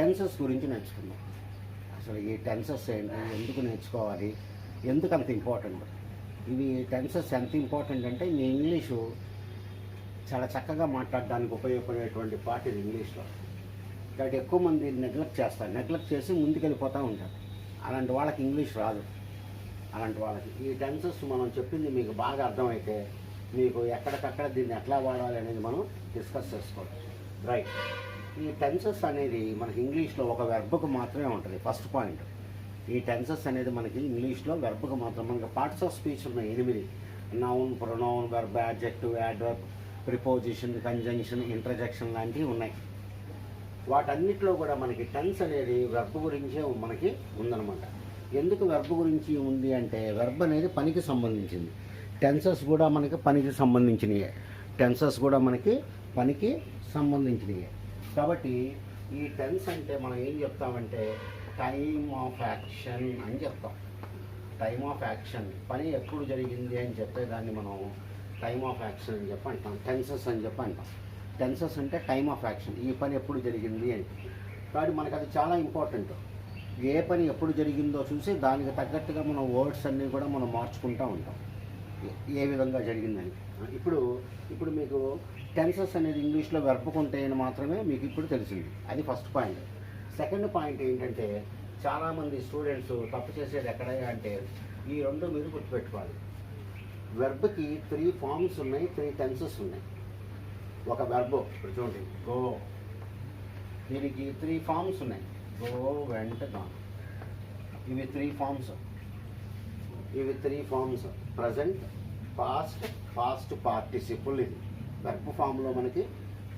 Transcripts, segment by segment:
Tenses గురించి నేర్చుకుందాం. అసలు ఈ టెన్సెస్ ఏంటి ఎందుకు నేర్చుకోవాలి? ఎందుకు అంత ఇంపార్టెంట్? ఇవి టెన్సెస్ ఎంత ఇంపార్టెంట్ అంటే మీ ఇంగ్లీషు చాలా చక్కగా మాట్లాడడానికి ఉపయోగపడేటువంటి పార్ట్ ఇది ఇంగ్లీష్లో. కాబట్టి ఎక్కువ మంది నెగ్లెక్ట్ చేస్తారు. నెగ్లెక్ట్ చేసి ముందుకెళ్ళిపోతూ ఉంటారు. అలాంటి వాళ్ళకి ఇంగ్లీష్ రాదు. అలాంటి వాళ్ళకి. ఈ టెన్సెస్ మనం చెప్పింది మీకు బాగా అర్థమైతే మీకు ఎక్కడికక్కడ దీన్ని ఎట్లా వాడాలి అనేది మనం డిస్కస్ చేసుకోవచ్చు. రైట్ ఈ టెన్సెస్ అనేది మనకి ఇంగ్లీష్లో ఒక వెర్బ్కు మాత్రమే ఉంటుంది ఫస్ట్ పాయింట్ ఈ టెన్సెస్ అనేది మనకి ఇంగ్లీష్లో వెర్బ్కు మాత్రం మనకి పార్ట్స్ ఆఫ్ స్పీచ్ ఉన్నాయి ఎనిమిది. Noun pronoun verb adjective adverb preposition conjunction interjection లాంటివి ఉన్నాయి. వాటన్నిటిలో కూడా మనకి టెన్స్ అనేది వెర్బ్ గురించే మనకి ఉందన్నమాట. ఎందుకు వెర్బ్ గురించి ఉంది అంటే వెర్బ్ అనేది పనికి సంబంధించింది. టెన్సెస్ కూడా మనకి పనికి సంబంధించినవి టెన్సెస్ కూడా మనకి పనికి సంబంధించినవి కాబట్టి ఈ టెన్స్ అంటే మనం ఏం చెప్తామంటే టైమ్ ఆఫ్ యాక్షన్ అని చెప్తాం. టైమ్ ఆఫ్ యాక్షన్ పని ఎప్పుడు జరిగింది అని చెప్పేదాన్ని మనం టైమ్ ఆఫ్ యాక్షన్ అని చెప్పి అంటాం. టెన్సెస్ అని చెప్పి అంటాం. టెన్సెస్ అంటే టైమ్ ఆఫ్ యాక్షన్ ఈ పని ఎప్పుడు జరిగింది అని. కాబట్టి మనకు అది చాలా ఇంపార్టెంట్ ఏ పని ఎప్పుడు జరిగిందో చూసి దానికి తగ్గట్టుగా మనం వర్డ్స్ అన్నీ కూడా మనం మార్చుకుంటూ ఉంటాం. ఏ- ఏ విధంగా జరిగిందని. ఇప్పుడు ఇప్పుడు మీకు టెన్సెస్ అనేది ఇంగ్లీష్లో వెర్పుకుంటే అని మాత్రమే మీకు ఇప్పుడు తెలిసింది. అది ఫస్ట్ పాయింట్ సెకండ్ పాయింట్ ఏంటంటే చాలామంది స్టూడెంట్స్ తప్పు చేసేది ఎక్కడ అంటే ఈ రెండు మీరు గుర్తుపెట్టుకోవాలి. వెర్బ్కి త్రీ ఫార్మ్స్ ఉన్నాయి త్రీ టెన్సెస్ ఉన్నాయి. ఒక వెర్బ్ ఇప్పుడు చూడండి. గో దీనికి త్రీ ఫార్మ్స్ ఉన్నాయి. గో వెంట గాన్ ఇవి త్రీ ఫార్మ్స్ ఇవి three forms present past past participle ఇది. వెర్బ్ ఫామ్లో మనకి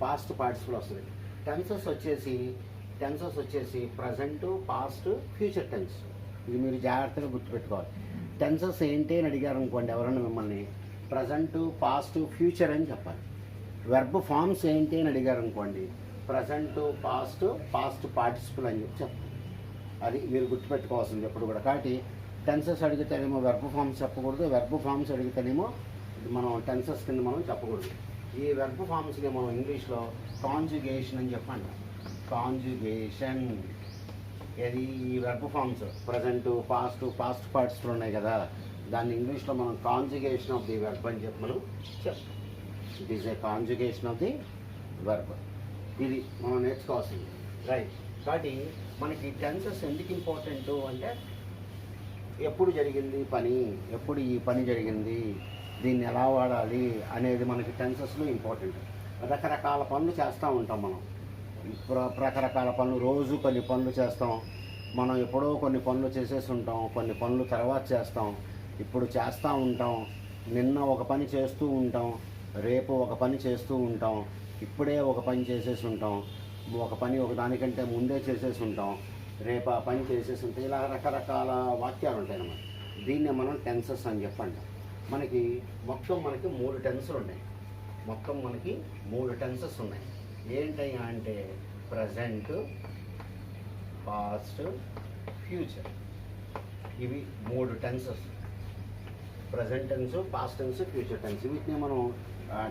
పాస్ట్ పార్టిసిపుల్ వస్తుంది. టెన్సెస్ వచ్చేసి టెన్సెస్ వచ్చేసి ప్రజెంట్ పాస్ట్ ఫ్యూచర్ టెన్స్ ఇది మీరు జాగ్రత్తగా గుర్తుపెట్టుకోవాలి. టెన్సెస్ ఏంటి అని అడిగారు అనుకోండి ఎవరైనా మిమ్మల్ని. ప్రజెంట్ పాస్ట్ ఫ్యూచర్ అని చెప్పాలి. వెర్బ్ ఫామ్స్ ఏంటి అని అడిగారు అనుకోండి. ప్రజెంట్ పాస్ట్ పాస్ట్ పార్టిసిపుల్ అని చెప్పి చెప్పాలి అది మీరు గుర్తుపెట్టుకోవాల్సింది ఎప్పుడు కూడా. కాబట్టి టెన్సెస్ అడిగితేనేమో వెర్బ్ ఫామ్స్ చెప్పకూడదు. వెర్బ్ ఫామ్స్ అడిగితేనేమో మనం టెన్సెస్ కింద మనం చెప్పకూడదు. ఈ వెర్బ్ ఫార్మ్స్ని మనం ఇంగ్లీష్లో కాంజుగేషన్ అని చెప్పండి. కాంజుగేషన్ ఇది ఈ verb forms present past past parts ఉన్నాయి కదా. దాన్ని ఇంగ్లీష్లో మనం కాంజుగేషన్ ఆఫ్ ది వెర్బ్ అని చెప్పి మనం చెప్తాం. It is a conjugation of the verb ఇది మనం నేర్చుకోవాల్సింది. రైట్ కాబట్టి మనకి టెన్సెస్ ఎందుకు ఇంపార్టెంట్ అంటే ఎప్పుడు జరిగింది పని? ఎప్పుడు ఈ పని జరిగింది? దీన్ని ఎలా వాడాలి అనేది మనకి టెన్సెస్లో ఇంపార్టెంట్ రకరకాల పనులు చేస్తూ ఉంటాం మనం. ప్ర- రకరకాల పనులు రోజు కొన్ని పనులు చేస్తాం. మనం ఎప్పుడో కొన్ని పనులు చేసేసి ఉంటాం. కొన్ని పనులు తర్వాత చేస్తాం. ఇప్పుడు చేస్తూ ఉంటాం. నిన్న ఒక పని చేస్తూ ఉంటాం. రేపు ఒక పని చేస్తూ ఉంటాం. ఇప్పుడే ఒక పని చేసేసి ఉంటాం. ఒక పని ఒక దానికంటే ముందే చేసేసి ఉంటాం. రేపు ఆ పని చేసేసి ఉంటాం ఇలా రకరకాల వాక్యాలు ఉంటాయి అన్నమాట. దీన్నే మనం టెన్సెస్ అని చెప్పండి మనకి మొత్తం మనకి మూడు టెన్సులు ఉన్నాయి. మొత్తం మనకి మూడు టెన్సెస్ ఉన్నాయి. ఏంటయ్యా అంటే ప్రజెంట్ పాస్ట్ ఫ్యూచర్ ఇవి మూడు tenses present tense past tense future tense వీటిని మనం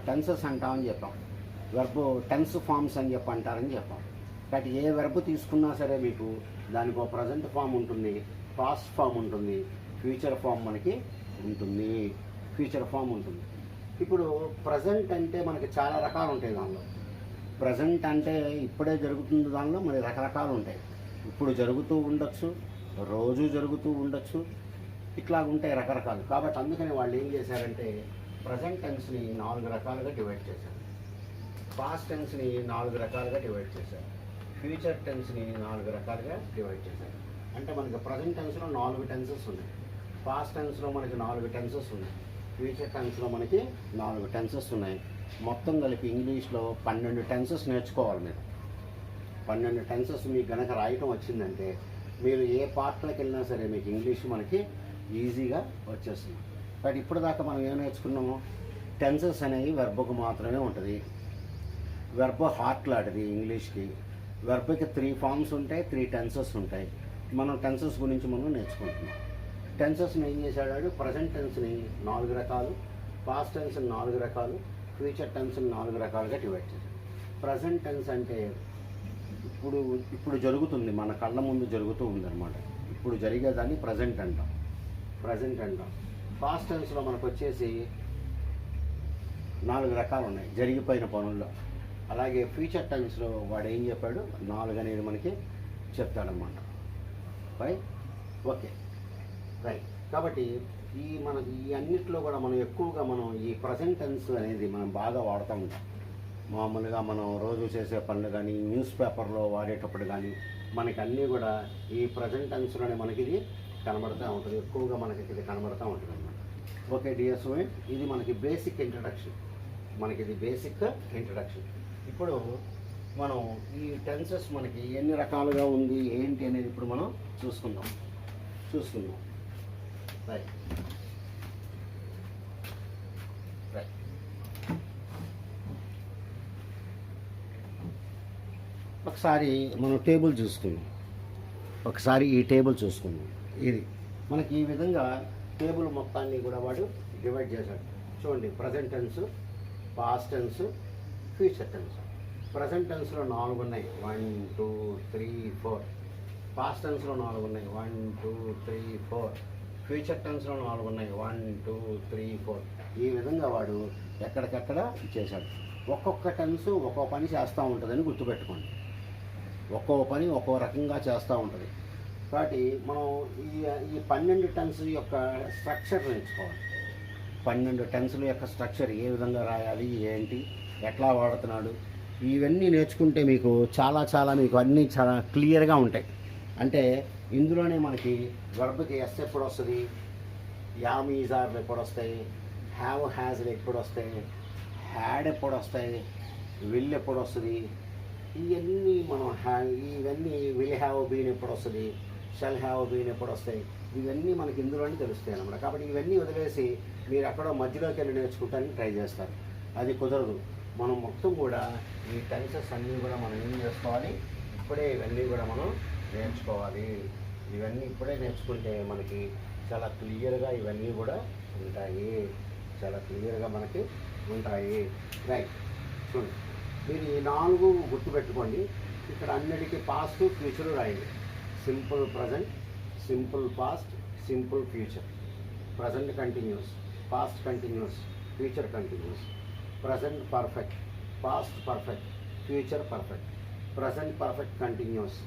టెన్సెస్ అంటామని చెప్పాం. వెర్బ్ టెన్స్ ఫామ్స్ అని చెప్పి అంటారని చెప్పాం. కాబట్టి ఏ వెర్బ్ తీసుకున్నా సరే మీకు దానికి ఒక ప్రజెంట్ ఫామ్ ఉంటుంది పాస్ట్ ఫామ్ ఉంటుంది ఫ్యూచర్ ఫామ్ మనకి ఉంటుంది ఫ్యూచర్ ఫామ్ ఉంటుంది. ఇప్పుడు ప్రజెంట్ అంటే మనకి చాలా రకాలు ఉంటాయి దానిలో. ప్రజెంట్ అంటే ఇప్పుడే జరుగుతుంది దానిలో మరి రకరకాలు ఉంటాయి. ఇప్పుడు జరుగుతూ ఉండొచ్చు రోజు జరుగుతూ ఉండొచ్చు ఇట్లా ఉంటాయి రకరకాలు. కాబట్టి అందుకని వాళ్ళు ఏం చేశారంటే ప్రజెంట్ టెన్స్ని నాలుగు రకాలుగా డివైడ్ చేశారు. పాస్ట్ టెన్స్ని నాలుగు రకాలుగా డివైడ్ చేశారు. ఫ్యూచర్ టెన్స్ని నాలుగు రకాలుగా డివైడ్ చేశారు. అంటే మనకి ప్రజెంట్ టెన్స్లో నాలుగు టెన్సెస్ ఉన్నాయి. పాస్ట్ టెన్స్లో మనకి నాలుగు టెన్సెస్ ఉన్నాయి. ఫ్యూచర్ టెన్స్లో మనకి నాలుగు టెన్సెస్ ఉన్నాయి. మొత్తం కలిపి ఇంగ్లీష్లో పన్నెండు టెన్సెస్ నేర్చుకోవాలి మీరు. పన్నెండు టెన్సెస్ మీకు గనక రాయటం వచ్చిందంటే మీరు ఏ పార్ట్లోకి వెళ్ళినా సరే మీకు ఇంగ్లీష్ మనకి ఈజీగా వచ్చేస్తుంది. బట్ ఇప్పుడు దాకా మనం ఏం నేర్చుకున్నాము? టెన్సెస్ అనేవి వెర్బకు మాత్రమే ఉంటుంది. వెర్బ హార్ట్ లాంటిది ఇంగ్లీష్కి వెర్బకి త్రీ ఫార్మ్స్ ఉంటాయి త్రీ టెన్సెస్ ఉంటాయి. మనం టెన్సెస్ గురించి మనం నేర్చుకుంటున్నాం. టెన్సెస్ని ఏం చేశాడు ప్రజెంట్ టెన్స్ని నాలుగు రకాలు పాస్ట్ టెన్స్ నాలుగు రకాలు ఫ్యూచర్ టెన్స్ నాలుగు రకాలుగా డివైడ్ చేశాడు. ప్రజెంట్ టెన్స్ అంటే ఇప్పుడు ఇప్పుడు జరుగుతుంది మన కళ్ళ ముందు జరుగుతూ ఉందన్నమాట. ఇప్పుడు జరిగేదాన్ని ప్రజెంట్ అంటాం. ప్రజెంట్ అంటాం. పాస్ట్ టెన్స్లో మనకు వచ్చేసి నాలుగు రకాలు ఉన్నాయి. జరిగిపోయిన పనుల్లో. అలాగే ఫ్యూచర్ టైమ్స్లో వాడు ఏం చెప్పాడు? నాలుగు అనేది మనకి చెప్తాడనమాట రైట్ ఓకే రైట్ కాబట్టి ఈ మన ఈ అన్నిట్లో కూడా మనం ఎక్కువగా మనం ఈ ప్రజెంటెన్స్ అనేది మనం బాగా వాడుతూ ఉంటాం. మామూలుగా మనం రోజు చేసే పనులు కానీ న్యూస్ పేపర్లో వాడేటప్పుడు కానీ మనకి అన్నీ కూడా ఈ ప్రజెంటెన్స్లోనే మనకి ఇది కనబడుతూ ఉంటుంది. ఎక్కువగా మనకి ఇది కనబడుతూ ఉంటుంది అనమాట ఓకే డియర్ స్టూడెంట్ ఇది మనకి బేసిక్ ఇంట్రడక్షన్ మనకి ఇది బేసిక్ ఇంట్రడక్షన్ ఇప్పుడు మనం ఈ టెన్సెస్ మనకి ఎన్ని రకాలుగా ఉంది ఏంటి అనేది ఇప్పుడు మనం చూసుకుందాం. చూసుకుందాం. రైట్ రైట్ ఒకసారి మనం టేబుల్ చూసుకుందాం. ఒకసారి ఈ టేబుల్ చూసుకుందాం. ఇది మనకి ఈ విధంగా టేబుల్ మొత్తాన్ని కూడా వాడు డివైడ్ చేశాడు. చూడండి present tense past tense future tense present టెన్స్లో నాలుగు ఉన్నాయి. One two three four past టెన్స్లో నాలుగు ఉన్నాయి. One two three four future టెన్స్లో నాలుగు ఉన్నాయి. One two three four. ఈ విధంగా వాడు ఎక్కడికెక్కడ ఇచ్చేశాడు ఒక్కొక్క టెన్స్ ఒక్కో పని చేస్తూ ఉంటుందని గుర్తుపెట్టుకోండి. ఒక్కో పని ఒక్కో రకంగా చేస్తూ ఉంటుంది. కాబట్టి మనం ఈ ఈ పన్నెండు టెన్స్ యొక్క స్ట్రక్చర్ నేర్చుకోవాలి. పన్నెండు టెన్సుల యొక్క స్ట్రక్చర్ ఏ విధంగా రాయాలి ఏంటి ఎట్లా వాడుతున్నాడు ఇవన్నీ నేర్చుకుంటే మీకు చాలా చాలా మీకు అన్నీ చాలా క్లియర్గా ఉంటాయి. అంటే ఇందులోనే మనకి వర్బ్కి ఎస్ ఎప్పుడు వస్తుంది? యామీజార్లు ఎప్పుడు వస్తాయి? హ్యావ్ హ్యాజ్లు ఎప్పుడు వస్తాయి? హ్యాడ్ ఎప్పుడు వస్తాయి? విల్ ఎప్పుడు వస్తుంది? ఇవన్నీ మనం హ్యా ఇవన్నీ విల్ హ్యావ్ బీన్ ఎప్పుడు వస్తుంది? షెల్ హ్యావ్ బీన్ ఎప్పుడు వస్తాయి? ఇవన్నీ మనకి ఇందులోనే తెలుస్తాయి అన్నమాట. కాబట్టి ఇవన్నీ వదిలేసి మీరు ఎక్కడో మధ్యలోకి వెళ్ళి నేర్చుకుంటానికి ట్రై చేస్తారు. అది కుదరదు. మనం మొత్తం కూడా ఈ టెన్సెస్ అన్నీ కూడా మనం ఏం చేసుకోవాలి? ఇప్పుడే ఇవన్నీ కూడా మనం నేర్చుకోవాలి. ఇవన్నీ ఇప్పుడే నేర్చుకుంటే మనకి చాలా క్లియర్గా ఇవన్నీ కూడా ఉంటాయి. చాలా క్లియర్గా మనకి ఉంటాయి. రైట్ చూడండి. మీరు ఈ నాలుగు గుర్తుపెట్టుకోండి. ఇక్కడ అన్నిటికీ పాస్ట్ ఫ్యూచర్ రాయండి. Simple present simple past simple future present continuous past continuous future continuous present perfect past perfect future perfect present perfect continuous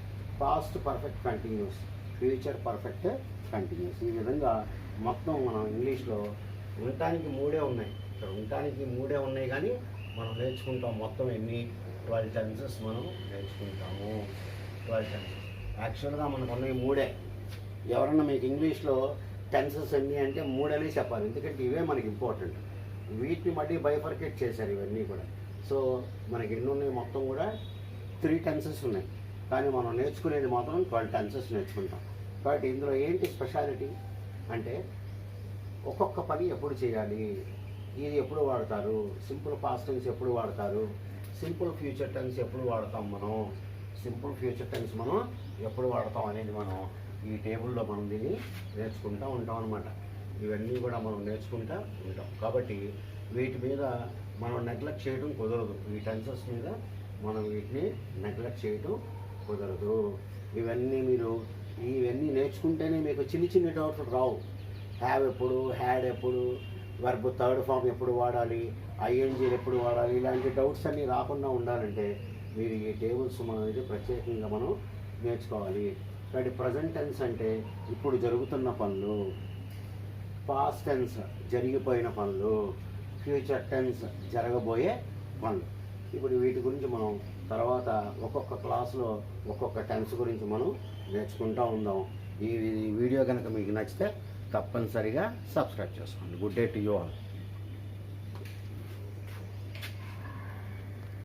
past perfect continuous future perfect continuous ఈ విధంగా మొత్తం మనం ఇంగ్లీష్లో ఉండటానికి మూడే ఉన్నాయి. ఇక్కడ ఉండటానికి మూడే ఉన్నాయి కానీ మనం నేర్చుకుంటాం మొత్తం ఎన్ని? ట్వెల్వ్ టెన్సెస్ మనం నేర్చుకుంటాము. Twelve tenses. యాక్చువల్గా మనకు ఉన్నాయి మూడే. ఎవరన్నా మీకు ఇంగ్లీష్లో టెన్సెస్ ఎన్ని అంటే మూడనే చెప్పాలి. ఎందుకంటే ఇవే మనకి ఇంపార్టెంట్ వీటిని మళ్ళీ బైఫర్కేట్ చేశారు ఇవన్నీ కూడా. సో మనకి ఎన్ని ఉన్నాయి? మొత్తం కూడా త్రీ టెన్సెస్ ఉన్నాయి. కానీ మనం నేర్చుకునేది మాత్రం ట్వెల్వ్ టెన్సెస్ నేర్చుకుంటాం. కాబట్టి ఇందులో ఏంటి స్పెషాలిటీ? అంటే ఒక్కొక్క పని ఎప్పుడు చేయాలి? ఇది ఎప్పుడు వాడతారు? సింపుల్ పాస్ట్ టెన్స్ ఎప్పుడు వాడతారు? సింపుల్ ఫ్యూచర్ టెన్స్ ఎప్పుడు వాడతాం మనం? సింపుల్ ఫ్యూచర్ టెన్స్ మనం ఎప్పుడు వాడతాం అనేది మనం ఈ టేబుల్లో మనం దీన్ని నేర్చుకుంటూ ఉంటాం అనమాట ఇవన్నీ కూడా మనం నేర్చుకుంటూ ఉంటాం. కాబట్టి వీటి మీద మనం నెగ్లెక్ట్ చేయడం కుదరదు. ఈ టెన్సెస్ మీద మనం వీటిని నెగ్లెక్ట్ చేయడం కుదరదు. ఇవన్నీ మీరు ఇవన్నీ నేర్చుకుంటేనే మీకు చిన్ని చిన్ని డౌట్లు రావు. హ్యావ్ ఎప్పుడు హ్యాడ్ ఎప్పుడు వర్బ్ థర్డ్ ఫామ్ ఎప్పుడు వాడాలి ఐఎన్జీలు ఎప్పుడు వాడాలి ఇలాంటి డౌట్స్ అన్నీ రాకుండా ఉండాలంటే మీరు ఈ టేబుల్స్ మనం అనేది ప్రత్యేకంగా మనం నేర్చుకోవాలి. కాబట్టి ప్రజెంట్ టెన్స్ అంటే ఇప్పుడు జరుగుతున్న పనులు పాస్ట్ టెన్స్ జరిగిపోయిన పనులు ఫ్యూచర్ టెన్స్ జరగబోయే పనులు. ఇప్పుడు వీటి గురించి మనం తర్వాత ఒక్కొక్క క్లాస్లో ఒక్కొక్క టెన్స్ గురించి మనం నేర్చుకుంటూ ఉందాం. ఈ ఈ వీడియో కనుక మీకు నచ్చితే తప్పనిసరిగా సబ్స్క్రైబ్ చేసుకోండి. Good day to you all.